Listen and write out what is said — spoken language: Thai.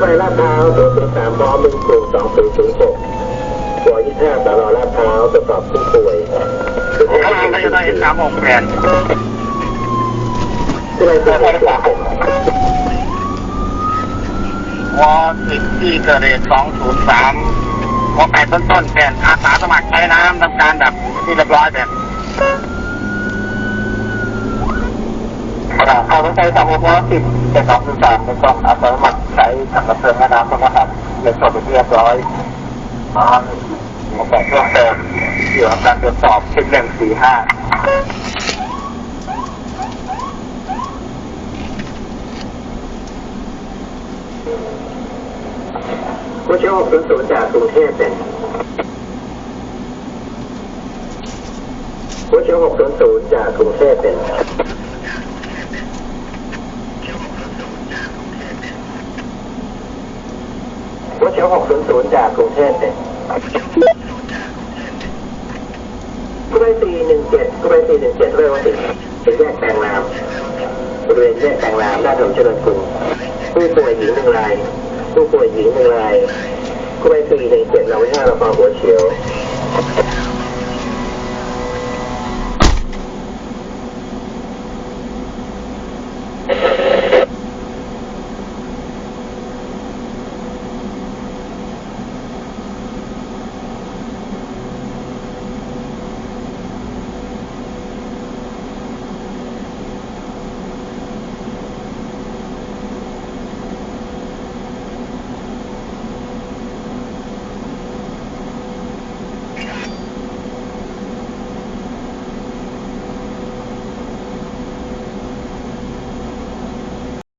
ศูนย์ศูนย์สามพร้อมหนึ่งศูนย์สองศูนย์ศูนย์หกวยี่ห้าสารอลาดพร้าวตรวจสอบผู้ป่วยผู้ป่วยข้างล่างก็จะได้สามหกแปดผู้ป่วยผู้ป่วยผู้ป่วยวอสิบที่เกิดเหตุสองศูนย์สามวอแปดต้นต้นแผ่นอาสาสมัครใช้น้ำทำการแบบที่เรียบร้อยแบบ ทางรถไฟสามหกร้อยสิบเจ็ดสองศูนย์สามเป็นกองอาสาสมัครใช้ถังดับเพลิงแม่น้ำต้องมาทำเรียนสดเป็นที่เรียบร้อยอ่ามาบ่งเพิ่มเติมเกี่ยวกับการตรวจสอบชิ้นหนึ่งสี่ห้าผู้เชี่ยวหกศูนย์ศูนจากกรุงเทพเป็นผู้เชี่ยวหกศูนย์ศูนย์จากกรุงเทพเป็น ที่ยวหกศูนย์ศูนย์จากกรุงเทพเนี่ยกล้วยสี่หนึ่งเจ็ดกล้วยสี่หนึ่งเจ็ดเริ่มว่าถึงถึงแยกแตงน้ำบริเวณแยกแตงน้ำหน้าถนนเจริญกรุงผู้ป่วยหญิงหนึ่งรายผู้ป่วยหญิงหนึ่งรายกล้วยสี่หนึ่งเจ็ดเราไม่ห้าเราพอหัวเชียว